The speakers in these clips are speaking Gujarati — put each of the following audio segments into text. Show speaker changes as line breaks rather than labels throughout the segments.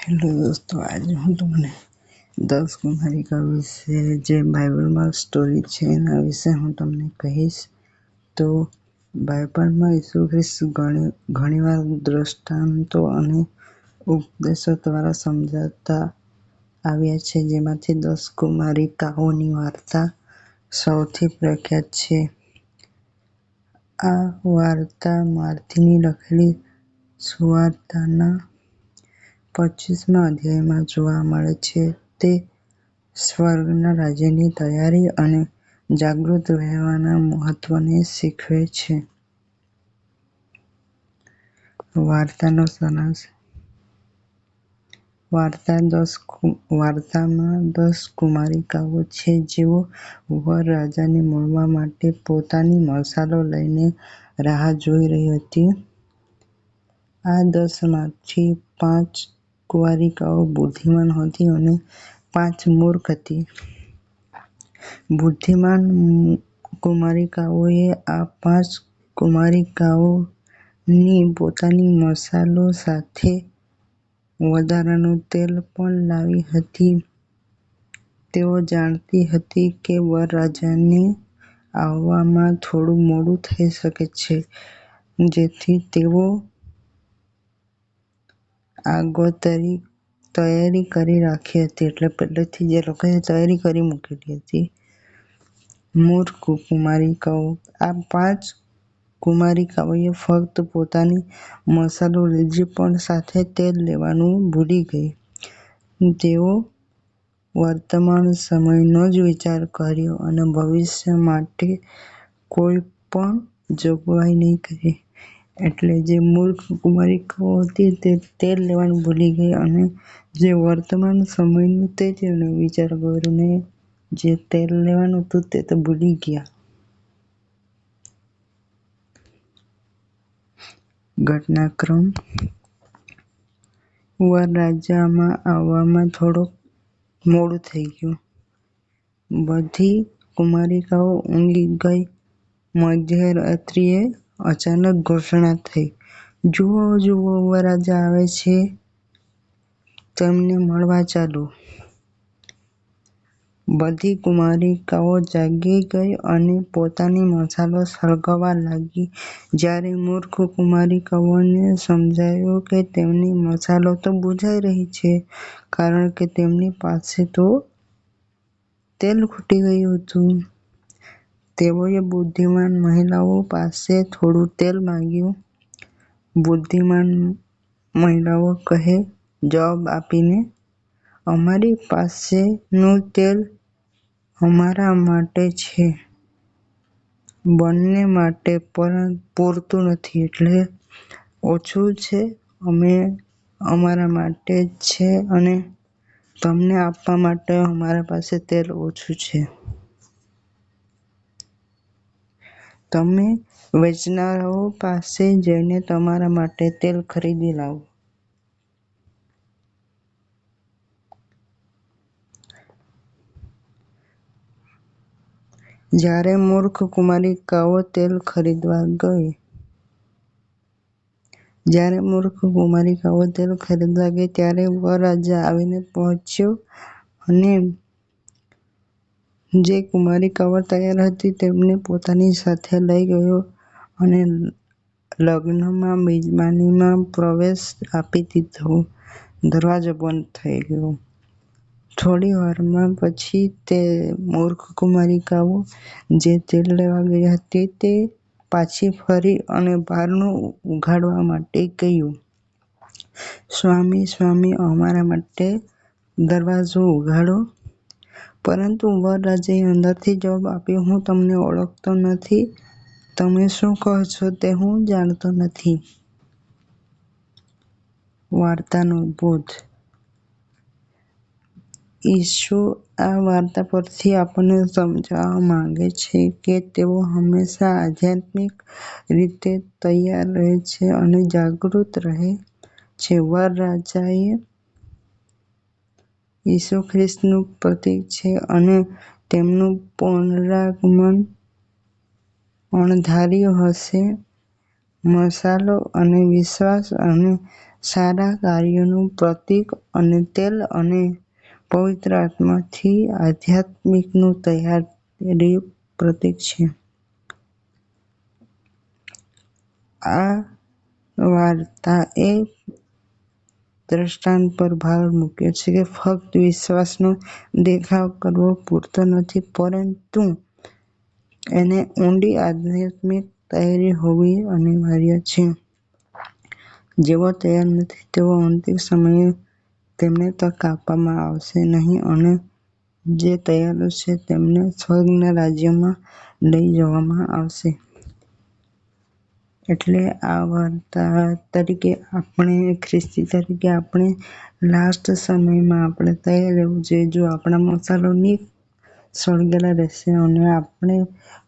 હેલો દોસ્તો, આજે હું તમને દસ કુમારિકા વિશે જે બાઇબલમાં સ્ટોરી છે એના વિશે હું તમને કહીશ તો બાઇબલમાં ઈસુ ખ્રિસ્ત ઘણીવાર દ્રષ્ટાંતો અને ઉપદેશો દ્વારા સમજાવતા આવ્યા છે, જેમાંથી દસ કુમારિકાઓની વાર્તા સૌથી પ્રખ્યાત છે. આ વાર્તા મારથીની લખેલી સુવાર્તાના પચ્ચીસમા અધ્યાયમાં જોવા મળે છે. તે સ્વર્ગના રાજ્યની તૈયારી અને જાગૃત રહેવાના મહત્વને શીખવે છે. વાર્તાનો સારાંશ વાર્તામાં દસ કુમારિકાઓ છે જેઓ વરરાજાને મળવા માટે પોતાની મશાલો લઈને રાહ જોઈ રહી હતી. આ દસમાંથી પાંચ કુમારિકાઓ બુદ્ધિમાન હતી અને પાંચ મૂર્ખ હતી. બુદ્ધિમાન કુમારિકાઓએ આ પાંચ કુમારિકાઓની પોતાની મશાલો સાથે વધારાનું તેલ પણ લાવી હતી. તેઓ જાણતી હતી કે વરરાજાને આવવામાં થોડું મોડું થઈ શકે છે, જેથી તેઓ આગોતરી તૈયારી કરી રાખી હતી એટલે પહેલેથી જે લોકોએ તૈયારી કરી મૂકેલી હતી. મૂર્ખ કુમારિકાઓ આ પાંચ કુમારિકાઓએ ફક્ત પોતાની મસાલો લીધી પણ સાથે તેલ લેવાનું ભૂલી ગઈ. તેઓ વર્તમાન સમયનો જ વિચાર કર્યો અને ભવિષ્ય માટે કોઈ પણ જોગવાઈ નહીં કરી. એટલે જે મૂર્ખ કુમારિકાઓ હતી તે તેલ લેવાનું ભૂલી ગઈ અને જે વર્તમાન સમયનું તે જ વિચાર કર્યો જે તેલ લેવાનું હતું તે તો ભૂલી ગયા. ઘટનાક્રમ વરરાજામાં આવવામાં થોડોક મોડું થઈ ગયું. બધી કુમારિકાઓ ઊંઘી ગઈ. મધ્યરાત્રિએ અચાનક ઘોષણા થઈ, જુઓ, જુઓ વરરાજા આવે છે, તેમને મળવા ચાલો. બધી કુમારિકાઓ જાગી ગઈ અને પોતાની મશાલો સળગાવવા લાગી. જ્યારે મૂર્ખ કુમારિકાઓને સમજાયું કે તેમની મશાલો તો બુઝાઈ રહી છે કારણ કે તેમની પાસે તો તેલ ખૂટી ગયું હતું. તેઓએ બુદ્ધિમાન મહિલાઓ પાસે થોડું તેલ માંગ્યું. બુદ્ધિમાન મહિલાઓ કહે જવાબ આપીને, અમારી પાસેનું તેલ અમારા માટે છે, બંને માટે પૂરતું નથી એટલે ઓછું છે અમારા માટે છે અને તમને આપવા માટે અમારા પાસે તેલ ઓછું છે. તમે વેચનારાઓ પાસે જઈને તમારા માટે તેલ ખરીદી લાવો. જ્યારે મૂર્ખ કુમારિકાઓ તેલ ખરીદવા ગઈ, જ્યારે મૂર્ખ કુમારિકાઓ તેલ ખરીદવા ગઈ, ત્યારે વરરાજા આવીને પહોંચ્યો અને જે કુમારિકાઓ તૈયાર હતી તેમને પોતાની સાથે લઈ ગયો અને લગ્નમાં મેજબાનીમાં પ્રવેશ આપી દીધો. દરવાજો બંધ થઈ ગયો. થોડી વારમાં પછી તે મૂર્ખ કુમારિકાઓ જે તેલ લેવા ગઈ હતી તે પાછી ફરી અને બારણું ઉઘાડવા માટે કહ્યું, સ્વામી, સ્વામી, અમારા માટે દરવાજો ઉઘાડો. પરંતુ વરરાજાએ અંદરથી જવાબ આપ્યો, હું તમને ઓળખતો નથી, તમે શું કહો છો તે હું જાણતો નથી. વાર્તાનો બોધ ઈસુ આ વાર્તા પરથી આપણને સમજાવવા માંગે છે કે તેઓ હંમેશા આધ્યાત્મિક રીતે તૈયાર રહે છે અને જાગૃત રહે છે. વરરાજા ઈસુ ખ્રિસ્તનું પ્રતીક છે અને તેમનું પુનરાગમન અણધાર્યું હશે મસાલો અને વિશ્વાસ અને સારા કાર્યોનું પ્રતીક અને તેલ અને પવિત્ર આત્માથી આધ્યાત્મિકનું તૈયારી પ્રતીક છે. આ વાર્તા એ દ્રષ્ટાંત પર ભાર મૂક્યો છે કે ફક્ત વિશ્વાસનો દેખાવ કરવો પૂરતો નથી, પરંતુ એને ઊંડી આધ્યાત્મિક તૈયારી હોવી અનિવાર્ય છે. જેઓ તૈયાર નથી તેઓ અંતિમ સમયે તેમને તક આપવામાં આવશે નહીં અને જે તૈયાર છે તેમને સ્વર્ગના રાજ્યમાં લઈ જવામાં આવશે. એટલે આ વાર્તા તરીકે આપણે, ખ્રિસ્તી તરીકે આપણે લાસ્ટ સમયમાં આપણે તૈયાર રહેવું જોઈએ. જો આપણા મસાલો નહીં સળગેલા રહેશે અને આપણે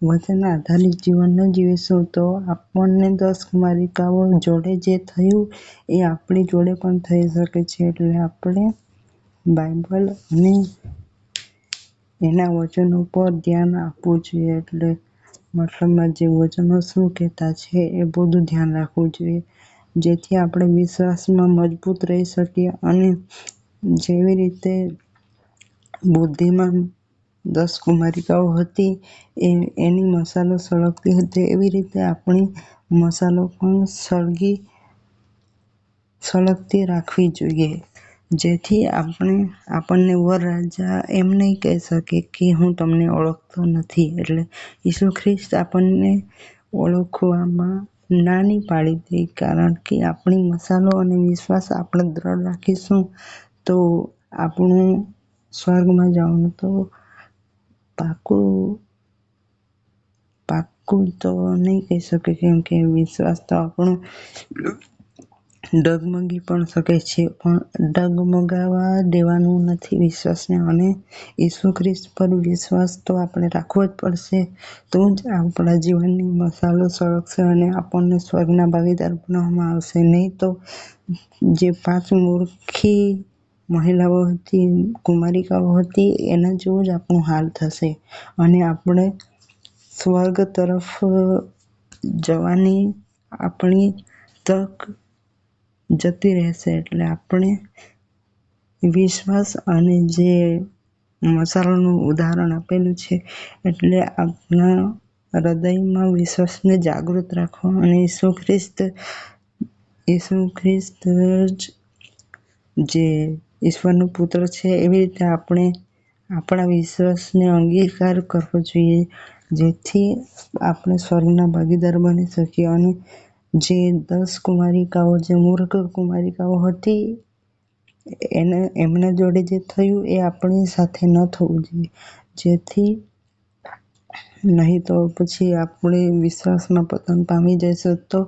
વચન આધારિત જીવન ન જીવીશું, તો આપણને દસ કુમારિકાઓ જોડે જે થયું એ આપણી જોડે પણ થઈ શકે છે. એટલે આપણે બાઇબલ અને એના વચન ઉપર ધ્યાન આપવું જોઈએ. એટલે મતલબમાં જે વચનો શું કહેતા છે એ બધું ધ્યાન રાખવું જોઈએ. જેથી આપણે વિશ્વાસમાં મજબૂત રહી શકીએ અને જેવી રીતે બુદ્ધિમાન દસ કુમારિકાઓ હતી એ, એની મસાલો સળગતી હતી, એવી રીતે આપણી મસાલો પણ સળગી, સળગતી રાખવી જોઈએ. જેથી આપણે, આપણને વરરાજા એમ નહીં કહી શકે કે હું તમને ઓળખતો નથી. એટલે ઈસુ ખ્રિસ્ત આપણને ઓળખવામાં ના નહીં પાડી દે, કારણ કે આપણી મસાલો અને વિશ્વાસ આપણે દ્રઢ રાખીશું તો આપણું સ્વર્ગમાં જવાનું તો પાકું પાકું તો નહીં કહી શકે, કેમ કે વિશ્વાસ તો આપણો ડગમગી પણ શકે છે, પણ ડગમગાવા દેવાનું નથી વિશ્વાસને અને ઈસુ ખ્રિસ્ત પર વિશ્વાસ તો આપણે રાખવો જ પડશે તો જ આપણા જીવનની મસાલો સળગશે અને આપણને સ્વર્ગના ભાગીદાર બનાવવામાં આવશે. નહીં તો જે પાંચ મૂર્ખી મહિલાઓ હતી, કુમારિકાઓ હતી, એના જેવું જ આપણો હાલ થશે અને આપણે સ્વર્ગ તરફ જવાની આપણી તક જતી રહેશે. એટલે આપણે વિશ્વાસ અને જે મસાલાનું ઉદાહરણ આપેલું છે એટલે આપણા હૃદયમાં વિશ્વાસને જાગૃત રાખો અને ઈસુ ખ્રિસ્ત ઈસુ ખ્રિસ્ત જ જે ઈશ્વરનો પુત્ર છે એવી રીતે આપણે આપણા વિશ્વાસને અંગીકાર કરવો જોઈએ. જેથી આપણે સ્વર્ગના ભાગીદાર બની શકીએ અને જે દસ કુમારિકાઓ, જે મૂર્ખ કુમારિકાઓ હતી, એને, એમના જોડે જે થયું એ આપણી સાથે ન થવું જોઈએ. જેથી નહીં તો પછી આપણે વિશ્વાસમાં પતન પામી જઈશું તો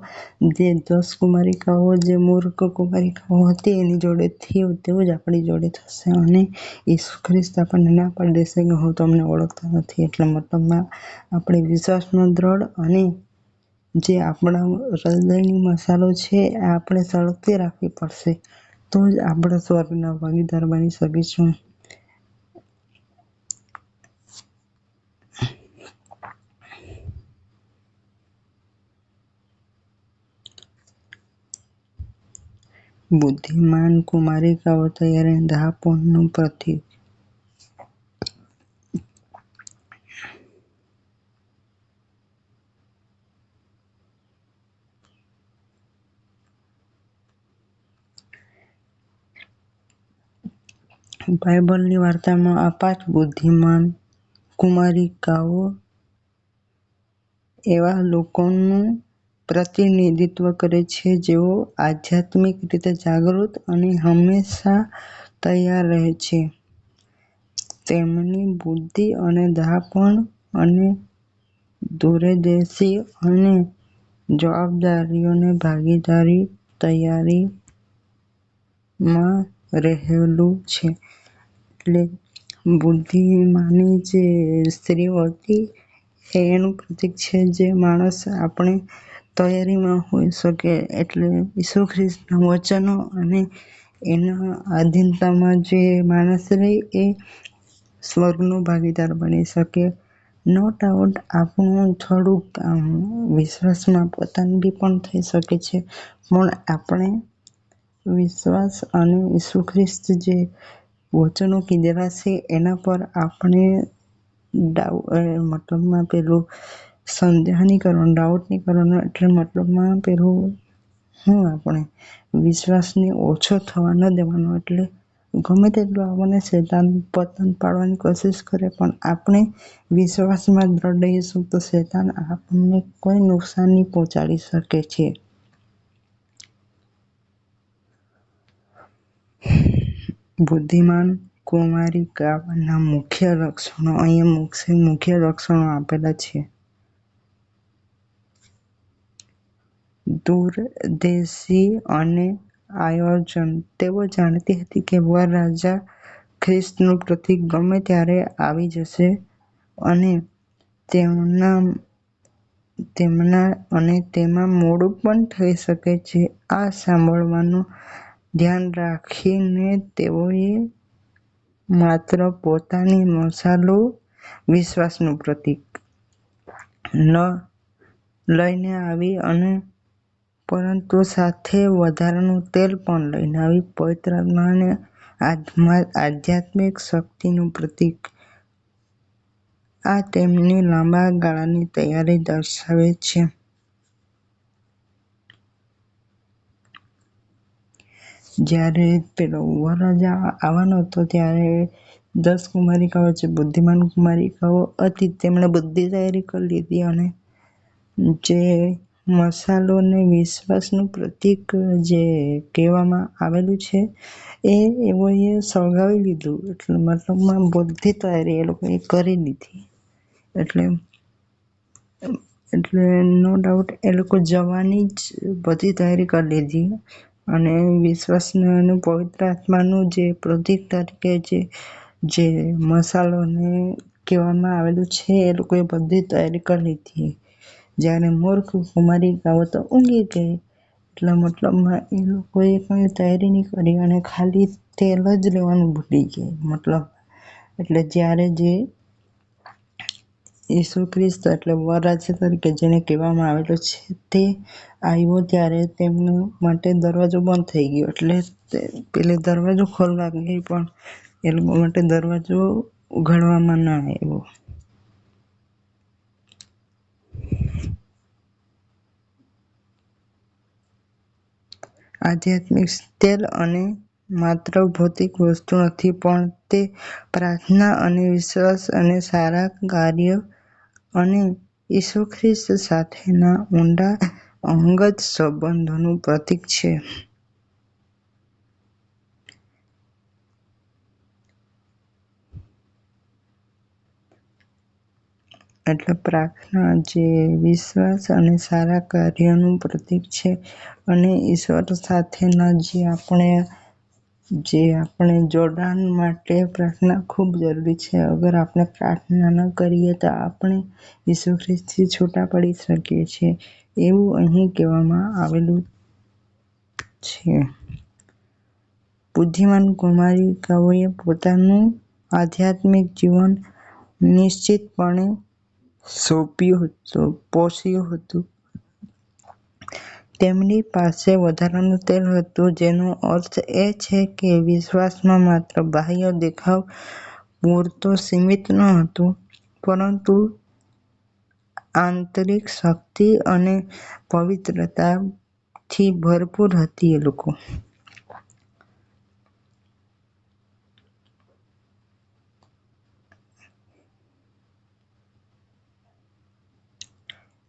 જે દસ કુમારિકાઓ, જે મૂર્ખ કુમારિકાઓ હતી, એની જોડે થયું તેવું જ આપણી જોડે થશે અને ઈસુ ખ્રિસ્ત આપણને ના પાડી દેશે કે હું તમને ઓળખતા નથી. એટલે મતલબમાં આપણે વિશ્વાસમાં દ્રઢ અને જે આપણા હૃદયની મસાલો છે, એ આપણે સળગતી રાખવી પડશે તો જ આપણે સ્વર્ગના ભાગીદાર બની શકીશું. બુદ્ધિમાન કુમારિકાઓ તૈયારી અને નું પ્રતીક બાઇબલની વાર્તામાં પાંચ બુદ્ધિમાન કુમારિકાઓ એવા લોકોનું પ્રતિનિધિત્વ કરે છે, જેઓ આધ્યાત્મિક રીતે જાગૃત અને હંમેશા તૈયાર રહે છે. તેમની બુદ્ધિ અને ડહાપણ અને દૂરંદેશી અને જવાબદારીઓને ભાગીદારી તૈયારીમાં રહેલું છે. એટલે બુદ્ધિમાની જે સ્ત્રીઓ હતી, એ એનું પ્રતીક છે જે માણસ આપણે તૈયારીમાં હોઈ શકે એટલે ઈસુ ખ્રિસ્તના વચનો અને એના આધીનતામાં જે માણસ રહે એ સ્વર્ગનો ભાગીદાર બની શકે. નો ડાઉટ આપણું થોડુંક આમ વિશ્વાસમાં પતન બી પણ થઈ શકે છે પણ આપણે વિશ્વાસ અને ઈસુ ખ્રિસ્ત જે વચનો કીધેલા છે, એના પર આપણે ડાઉ મતલબમાં પેલું સંદેહ નહીં કરવાનો ડાઉટ નહીં કરવાનો એટલે મતલબમાં પેલું હું આપણે, વિશ્વાસને ઓછો થવા ન દેવાનો, એટલે ગમે તેટલું આપણને શેતાન પતન પાડવાની કોશિશ કરે, પણ આપણે વિશ્વાસમાં દ્રઢ રહીશું તો શેતાન આપણને કોઈ નુકસાન નહીં પહોંચાડી શકે છે. બુદ્ધિમાન કુમારિકાના મુખ્ય લક્ષણો અહીંયા મુખ્ય લક્ષણો આપેલા છે. દૂરદેશી અને આયોજન તેઓ જાણતી હતી કે વરરાજા ખ્રિસ્તનું પ્રતીક ગમે ત્યારે આવી જશે અને તેમના તેમના અને તેમાં મોડું પણ થઈ શકે છે. આ સાંભળવાનું ધ્યાન રાખીને તેઓએ માત્ર પોતાની મસાલો વિશ્વાસનું પ્રતીક, લઈને આવી અને પરંતુ સાથે વધારાનું તેલ પણ લઈને આવી, પવિત્ર આત્મા અને આધ્યાત્મિક શક્તિનું પ્રતીક. આ તેમની લાંબા ગાળાની તૈયારી દર્શાવે છે. જ્યારે પેલો વરરાજા આવવાનો હતો ત્યારે દસ કુમારિકાઓ જે બુદ્ધિમાન કુમારિકાઓ હતી તેમણે બધી તૈયારી કરી લીધી અને જે મસાલોને વિશ્વાસનું પ્રતીક જે કહેવામાં આવેલું છે એ એઓએ સળગાવી લીધું. એટલે મતલબમાં બધી તૈયારી એ લોકોએ કરી લીધી. એટલે એટલે નો ડાઉટ એ લોકો જવાની જ બધી તૈયારી કરી લીધી. અને વિશ્વાસનું પવિત્ર આત્માનું જે પ્રતીક તરીકે જે જે મસાલોને કહેવામાં આવેલું છે, એ લોકોએ બધી તૈયારી કરી લીધી. જ્યારે મૂર્ખ કુમારી તો ઊંઘી ગઈ એટલે મતલબમાં એ લોકોએ કંઈ તૈયારી નહીં કરી અને ખાલી તેલ જ લેવાનું ભૂલી ગઈ મતલબ, એટલે જ્યારે જે ઈસુ ખ્રિસ્ત એટલે વરરાજા તરીકે જેને કહેવામાં આવેલો છે, તે આવ્યો ત્યારે તેમના માટે દરવાજો બંધ થઈ ગયો એટલે પેલે દરવાજો ખોલવા ગઈ, પણ એ લોકો માટે દરવાજો ઉઘાડવામાં ન આવ્યો. આધ્યાત્મિક તેલ અને માત્ર ભૌતિક વસ્તુ નથી, પણ તે પ્રાર્થના અને વિશ્વાસ અને સારા કાર્ય અને ઈસુ ખ્રિસ્ત સાથેના ઊંડા અંગત સંબંધોનું પ્રતીક છે. એટલે પ્રાર્થના જે વિશ્વાસ અને સારા કાર્યનું પ્રતીક છે અને ઈશ્વર સાથેના જે આપણે જે આપણે જોડાણ માટે પ્રાર્થના ખૂબ જરૂરી છે. અગર આપણે પ્રાર્થના ન કરીએ તો આપણે ઈસુ ખ્રિસ્તથી છૂટા પડી શકીએ છીએ એવું અહીં કહેવામાં આવેલું છે. બુદ્ધિમાન કુમારિકાઓએ પોતાનું આધ્યાત્મિક જીવન નિશ્ચિતપણે સોંપ્યું હતું પોષ્યું હતું. તેમની પાસે વધારાનું તેલ હતું જેનો અર્થ એ છે કે વિશ્વાસમાં માત્ર બાહ્ય દેખાવ પૂરતો સીમિત ન હતું, પરંતુ આંતરિક શક્તિ અને પવિત્રતાથી ભરપૂર હતી. એ લોકો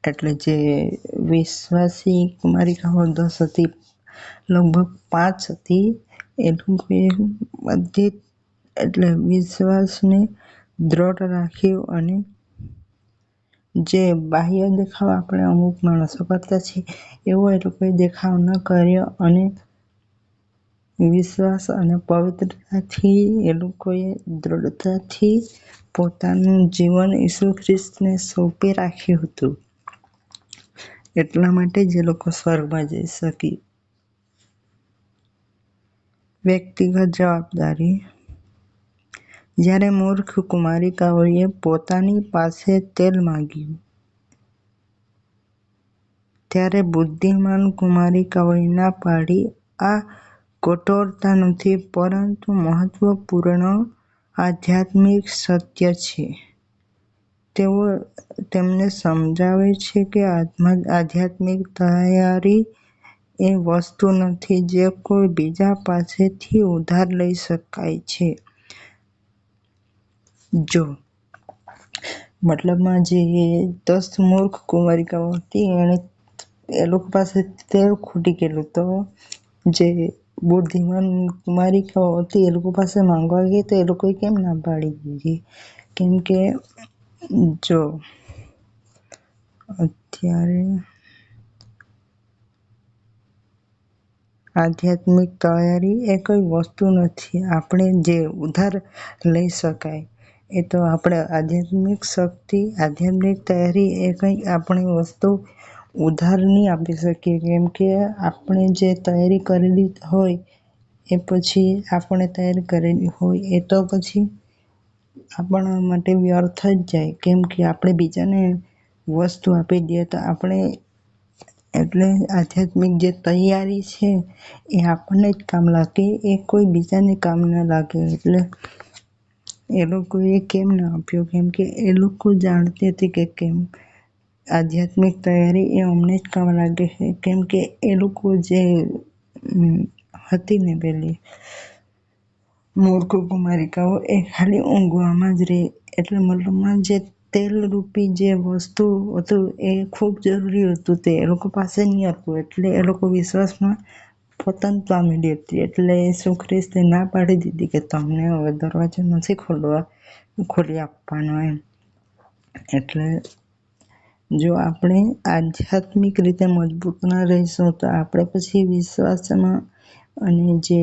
એટલે જે વિશ્વાસી કુમારી કુમારિકાઓ દસ હતી, લગભગ પાંચ હતી એ લોકોએ બધી એટલે વિશ્વાસને દ્રઢ રાખ્યું અને જે બાહ્ય દેખાવ આપણે અમુક માણસો કરતા છીએ, એવો એ લોકોએ દેખાવ ન કર્યો અને વિશ્વાસ અને પવિત્રતાથી એ લોકોએ દ્રઢતાથી પોતાનું જીવન ઈસુ ખ્રિસ્તને સોંપી રાખ્યું હતું. એટલા માટે જે લોકો સ્વર્ગમાં જઈ શકી. વ્યક્તિગત જવાબદારી જ્યારે મૂર્ખ કુમારી કાવળીએ પોતાની પાસે તેલ માગ્યું ત્યારે બુદ્ધિમાન કુમારિકાઓએ ના પાડી, આ કઠોરતા નથી પરંતુ મહત્વપૂર્ણ આધ્યાત્મિક સત્ય છે. તેઓ તેમને સમજાવે છે કે આધ્યાત્મિક તૈયારી એ વસ્તુ નથી જે કોઈ બીજા પાસેથી ઉધાર લઈ શકાય છે. જો, મતલબમાં જે દસ મૂર્ખ કુમારિકાઓ હતી, એણે એ લોકો પાસે તેલ ખૂટી ગયેલું તો જે બુદ્ધિમાન કુમારિકાઓ હતી, એ લોકો પાસે માંગવા ગઈ તો એ લોકોએ કેમ ના પાડી દીધી કેમ કે જો, અત્યારે આધ્યાત્મિક તૈયારી એ કોઈ વસ્તુ નથી. આપણે જે ઉધાર લઈ શકાય એ તો આપણે આધ્યાત્મિક શક્તિ, આધ્યાત્મિક તૈયારી એ કંઈ આપણે વસ્તુ ઉધાર નહીં આપી શકીએ. કેમ કે આપણે જે તૈયારી કરેલી હોય એ પછી આપણે તૈયારી કરેલી હોય એ તો પછી આપણા માટે વ્યર્થ જ જાય. કેમ કે આપણે બીજાને વસ્તુ આપી દઈએ તો આપણે એટલે આધ્યાત્મિક જે તૈયારી છે એ આપણને જ કામ લાગે. એ કોઈ બીજાને કામ ન લાગે. એટલે એ લોકોએ કેમ ના આપ્યો? કેમ કે એ લોકો જાણતી હતી કે કેમ આધ્યાત્મિક તૈયારી એ અમને જ કામ લાગે છે. કેમ કે એ લોકો જે હતી ને પેલી મૂર્ખ કુમારિકાઓ એ ખાલી ઊંઘવામાં જ રહે એટલે મતલબમાં જે તેલ રૂપી જે વસ્તુ હતું એ ખૂબ જરૂરી હતું તે એ લોકો પાસે નહીં હતું. એટલે એ લોકો વિશ્વાસમાં પતન પામી હતી એટલે શું ખ્રિસ્તે ના પાડી દીધી કે તમને હવે દરવાજો નથી ખોલવા, ખોલી આપવાનો એમ. એટલે જો આપણે આધ્યાત્મિક રીતે મજબૂત ના રહીશું તો આપણે પછી વિશ્વાસમાં અને જે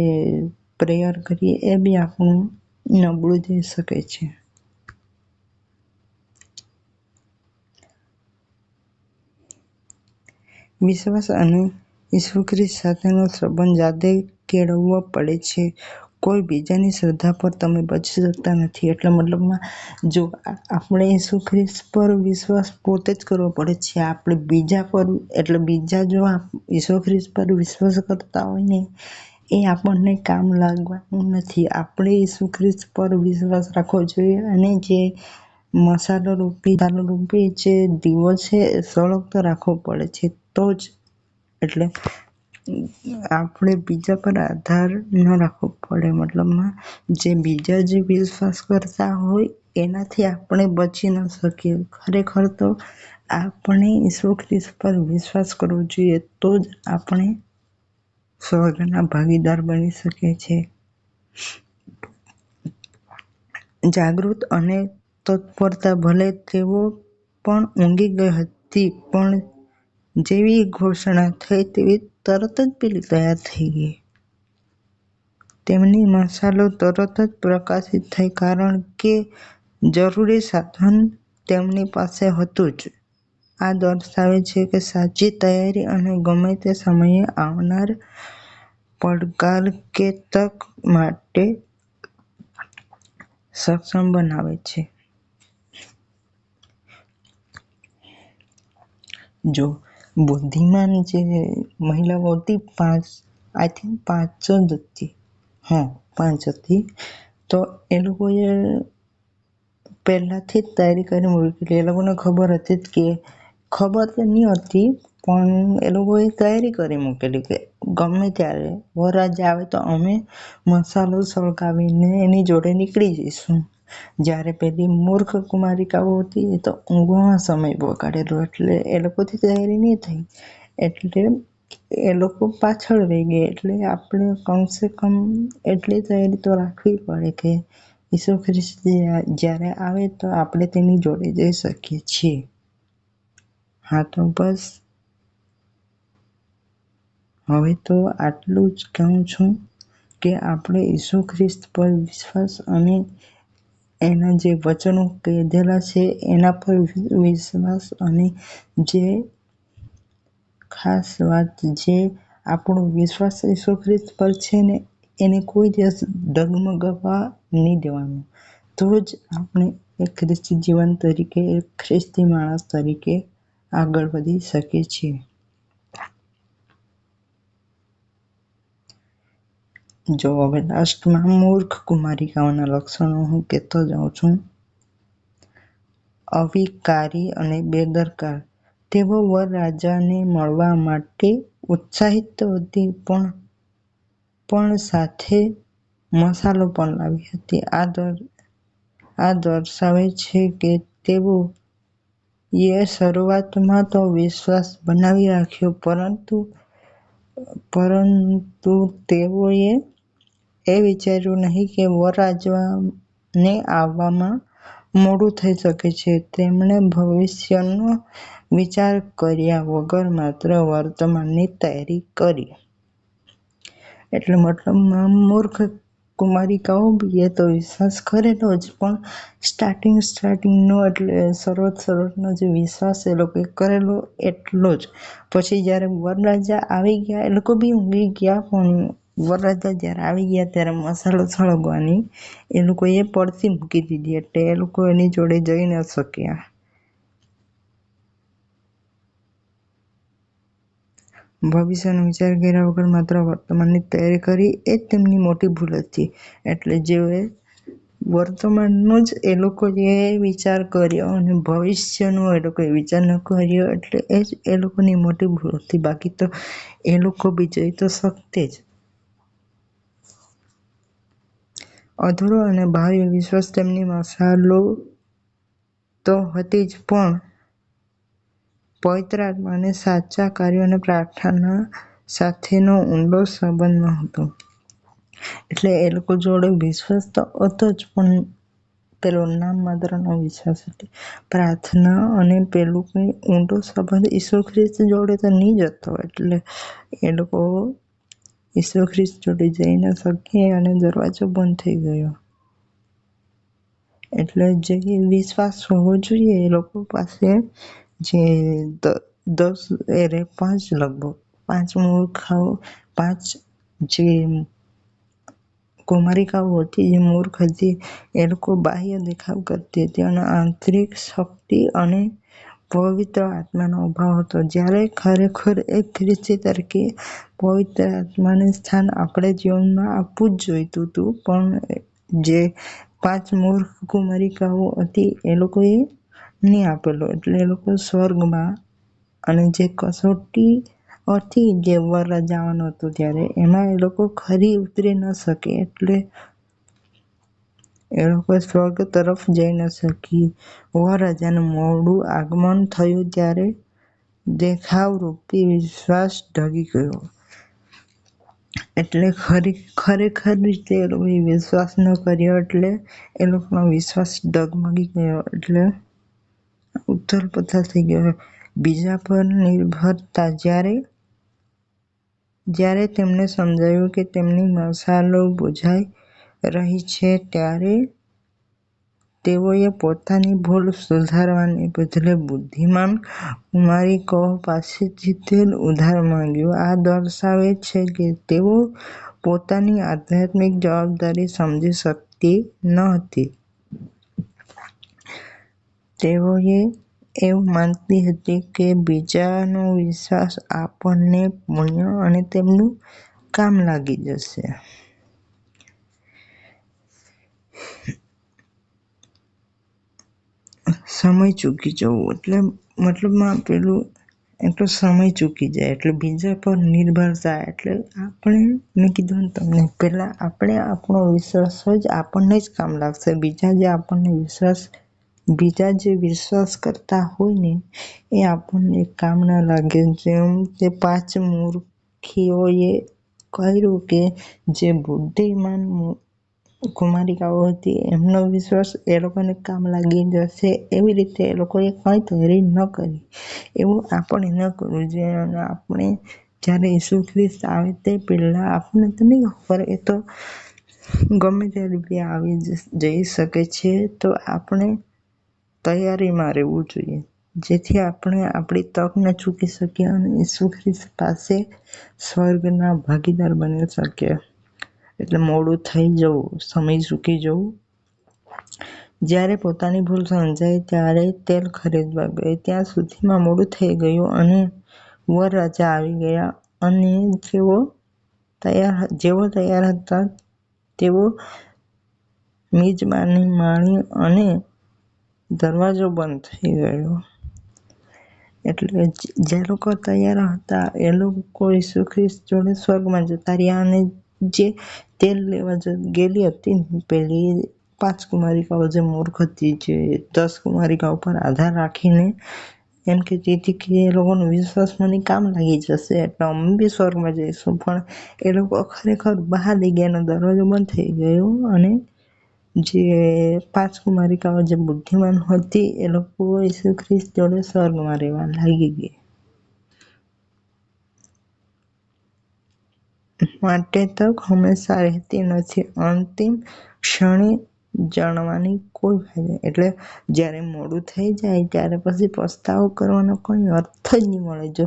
પ્રેયર કરીએ, એ બી આપણું નબળું થઈ શકે છે. વિશ્વાસ અને ઈસુ સાથેનો સંબંધ જાતે કેળવવો પડે છે. કોઈ બીજાની શ્રદ્ધા પર તમે બચી શકતા નથી એટલે મતલબમાં જો આપણે ઈસુ ખ્રિસ્ત પર વિશ્વાસ પોતે જ કરવો પડે છે આપણે બીજા પર, એટલે બીજા જો ઈસુ પર વિશ્વાસ કરતા હોય ને એ આપણને કામ લાગવાનું નથી. આપણે ઈસુ ખ્રિસ્ત પર વિશ્વાસ રાખવો જોઈએ અને જે મસાલો રૂપી મસાલો રૂપી જે દીવો છે એ સળગતો રાખવો પડે છે. તો જ એટલે આપણે બીજા પર આધાર ન રાખવો પડે. મતલબમાં જે બીજા જે વિશ્વાસ કરતા હોય એનાથી આપણે બચી ન શકીએ. ખરેખર તો આપણે ઈસુ ખ્રિસ્ત પર વિશ્વાસ કરવો જોઈએ. તો જ આપણે સ્વર્ગના ભાગીદાર બની શકે છે જાગૃત અને તત્પરતા ભલે તેઓ પણ ઊંઘી ગઈ હતી, પણ જેવી ઘોષણા થઈ તેવી તરત જ પેલી તૈયાર થઈ ગઈ. તેમની મસાલો તરત જ પ્રકાશિત થઈ, કારણ કે જરૂરી સાધન તેમની પાસે હતું જ. આ દર્શાવે છે કે સાચી તૈયારી અને ગમે તે સમયે આવનાર પડકાર કે તક માટે સક્ષમ બનાવે છે. જો બુદ્ધિમાન જે મહિલાઓ હતી પાંચ આઈ થિંક પાંચ જ હતી હા, પાંચ હતી, તો એ લોકોએ પહેલાથી જ તૈયારી કરી મૂકી એ લોકોને ખબર હતી કે ખબર તો નહીં હતી, પણ એ લોકોએ તૈયારી કરી મૂકેલી કે ગમે ત્યારે વરરાજ આવે તો અમે મસાલો સળગાવીને એની જોડે નીકળી જઈશું. જ્યારે પેલી મૂર્ખ કુમારિકાઓ હતી એ તો ઊંઘવામાં સમય બગાડેલો, એટલે એ લોકોથી તૈયારી નહીં થઈ એટલે એ લોકો પાછળ રહી ગયા, એટલે આપણે કમસે કમ એટલી તૈયારી તો રાખવી પડે કે ઈસુ ખ્રિસ્ત જ્યારે આવે તો આપણે તેની જોડે જઈ શકીએ છીએ. હા તો બસ હવે તો આટલું જ કહું છું કે આપણે ઈસુ ખ્રિસ્ત પર વિશ્વાસ અને એના જે વચનો કીધેલા છે, એના પર વિશ્વાસ અને જે ખાસ વાત જે આપણો વિશ્વાસ ઈસુ ખ્રિસ્ત પર છે ને, એને કોઈ દિવસ ડગમગવા નહીં દેવાનું. તો જ આપણે એક ખ્રિસ્તી જીવન તરીકે, એક ખ્રિસ્તી માણસ તરીકે આગળ વધી શકીએ છીએ જો હવે લાસ્ટમાં મૂર્ખ કુમારિકાઓના લક્ષણો હું કહેતો જાઉં છું. અવિકારી અને બેદરકાર. તેઓ વરરાજાને મળવા માટે ઉત્સાહિત હતી પણ પણ સાથે મસાલો પણ લાવી હતી. આ આ દર્શાવે છે કે તેઓ એ શરૂઆતમાં તો વિશ્વાસ બનાવી રાખ્યો, પરંતુ પરંતુ તેઓએ એ વિચાર્યું નહીં કે વરરાજાને આવવામાં મોડું થઈ શકે છે. તેમણે ભવિષ્યનો વિચાર કર્યા વગર માત્ર વર્તમાનની તૈયારી કરી. એટલે મતલબમાં મૂર્ખ કુમારિકાઓ બી એ તો વિશ્વાસ કરેલો જ. પણ સ્ટાર્ટિંગ સ્ટાર્ટિંગનો એટલે શરૂઆત શરૂઆતનો જે વિશ્વાસ એ લોકોએ કરેલો એટલો જ. પછી જ્યારે વરરાજા આવી ગયા, એ લોકો બી ઊંઘી ગયા, પણ વરરાજા જ્યારે આવી ગયા ત્યારે મસાલો સળગવાની એ લોકોએ પડતી મૂકી દીધી એટલે એ લોકો એની જોડે જઈ ન શક્યા. ભવિષ્યનો વિચાર કર્યા વગર માત્ર વર્તમાનની તૈયારી કરી એ જ તેમની મોટી ભૂલ હતી. એટલે જેઓએ વર્તમાનનો જ એ લોકોએ વિચાર કર્યો અને ભવિષ્યનો એ લોકોએ વિચાર ન કર્યો એટલે એ જ એ લોકોની મોટી ભૂલ હતી. બાકી તો એ લોકો બી જઈ તો શકતે જ અધૂરો અને બાહ્ય વિશ્વાસ તેમની મસાલો તો હતી જ પણ પવિત્ર આત્મા અને સાચા કાર્યો અને પ્રાર્થના સાથેનો ઊંડો સંબંધ નહોતો. એટલે એ લોકો જોડે વિશ્વાસ તો હતો જ, પણ પેલો નામ માત્રનો વિશ્વાસ હતો. પ્રાર્થના અને પેલું કંઈ ઊંડો સંબંધ ઈસુ ખ્રિસ્ત જોડે તો નહીં જ હતો એટલે એ લોકો ઈસુ ખ્રિસ્ત જોડે જઈ ન શકીએ અને દરવાજો બંધ થઈ ગયો. એટલે જે વિશ્વાસ હોવો જોઈએ એ લોકો પાસે જે દસ, એરે, પાંચ લગભગ. પાંચ મૂર્ખાઓ, પાંચ જે કુમારિકાઓ હતી, જે મૂર્ખ હતી, એ લોકો બાહ્ય દેખાવ કરતી હતી અને આંતરિક શક્તિ અને પવિત્ર આત્માનો અભાવ હતો. જ્યારે ખરેખર એક ખ્રિસ્તી તરીકે પવિત્ર આત્માને સ્થાન આપણે જીવનમાં આપવું જ જોઈતું હતું, પણ જે પાંચ મૂર્ખ કુમારિકાઓ હતી, એ લોકોએ નહીં આપેલો. એટલે એ લોકો સ્વર્ગમાં અને જે કસોટી અથી જે વરરાજા જવાનું હતો ત્યારે એમાં એ લોકો ખરી ઉતરી ન શકે. એટલે એ લોકો સ્વર્ગ તરફ જઈ ન શકી. વરરાજાનું મોડું આગમન થયું ત્યારે દેખાવ રૂપી વિશ્વાસ ઢગી ગયો. એટલે ખરેખર રીતે એ લોકોએ વિશ્વાસ ન કર્યો એટલે એ લોકોનો વિશ્વાસ ડગમગી ગયો. એટલે ઉથલપથલ થઈ ગયો. બીજા પર નિર્ભરતા, જ્યારે જ્યારે તેમને સમજાયું કે તેમની મસાલો બુઝાઈ રહી છે, ત્યારે તેઓએ પોતાની ભૂલ સુધારવાને બદલે બુદ્ધિમાન કુમારિકાઓ પાસેથી તેલ ઉધાર માંગ્યું. આ દર્શાવે છે કે તેઓ પોતાની આધ્યાત્મિક જવાબદારી સમજી શકતી ન હતી. તેઓએ એવું માનતી હતી કે બીજાનો વિશ્વાસ આપણને પુણ્ય અને તેમનું કામ લાગી જશે. સમય ચૂકી જવું એટલે મતલબમાં પેલું એટલો સમય ચૂકી જાય એટલે બીજા પર નિર્ભરતા એટલે આપણે મેં કીધું ને તમને, પહેલાં આપણે આપણો વિશ્વાસ જ આપણને જ કામ લાગશે. બીજા જે આપણને વિશ્વાસ બીજા જે વિશ્વાસ કરતા હોય ને, એ આપણને કામ ના લાગે. જેમ કે પાંચ મૂર્ખીઓએ કહ્યું કે જે બુદ્ધિમાન કુમારિકાઓ હતી, એમનો વિશ્વાસ એ લોકોને કામ લાગી જશે એવી રીતે એ લોકોએ કંઈ તૈયારી ન કરી. એવું આપણે ન કરવું જોઈએ અને આપણે જ્યારે ઈસુ ખ્રિસ્ત આવે તે પહેલાં આપણને તો નહીં ખબર, એ તો ગમે ત્યારે બી આવી જઈ શકે છે. તો આપણે તૈયારીમાં રહેવું જોઈએ. જેથી આપણે આપણી તક ન ચૂકી શકીએ અને ઈસુ ખ્રિસ્ત પાસે સ્વર્ગના ભાગીદાર બની શકીએ. એટલે મોડું થઈ જવું, સમય ચૂકી જવું. જ્યારે પોતાની ભૂલ સમજાય, ત્યારે તેલ ખરીદવા ગઈ. ત્યાં સુધીમાં મોડું થઈ ગયું અને વરરાજા આવી ગયા અને જેવો તૈયાર હતા, તેઓ મિજબાની માણી અને દરવાજો બંધ થઈ ગયો. એટલે જે લોકો તૈયાર હતા, એ લોકો ઈસુ ખ્રિસ્ત જોડે સ્વર્ગમાં જતા રહ્યા અને જે તેલ લેવા ગયેલી હતી પેલી પાંચ કુમારિકાઓ જે મૂર્ખ હતી, જે દસ કુમારિકા ઉપર આધાર રાખીને એમ કહેતી હતી કે એ લોકોનો વિશ્વાસ કામ લાગી જશે, એટલે અમે બી સ્વર્ગમાં જઈશું પણ એ લોકો ખરેખર બહાર લઈ ગયા દરવાજો બંધ થઈ ગયો અને જે પાંચ કુમારિકાઓ જે બુદ્ધિમાન હતી, એ લોકો ઈસુ ખ્રિસ્ત જોડે સ્વર્ગમાં રહેવા લાગી ગઈ માટે તક હંમેશા રહેતી નથી, અંતિમ ક્ષણે જાણવાની કોઈ ફાયદો એટલે જ્યારે મોડું થઈ જાય, ત્યારે પછી પસ્તાવો કરવાનો કોઈ અર્થ જ નહીં મળે. જો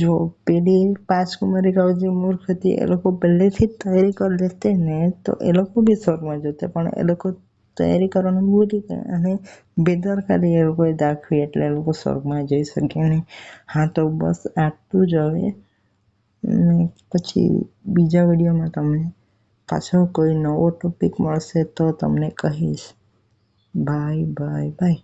જો પેઢી પાંચ કુમારિકાઓ જે મૂર્ખ હતી, એ લોકો પહેલેથી જ તૈયારી કરી લેતે ને, તો એ લોકો બી સ્વર્ગમાં જતે. પણ એ લોકો તૈયારી કરવાનું ભૂલી ગયા અને બેદરકારી એ લોકોએ દાખવી એટલે એ લોકો સ્વર્ગમાં જઈ શકે નહીં. હા, તો બસ આટલું જ હવે. પછી બીજા વિડીયોમાં તમને પાછો કોઈ નવો ટોપિક મળશે તો તમને કહીશ. Bye bye bye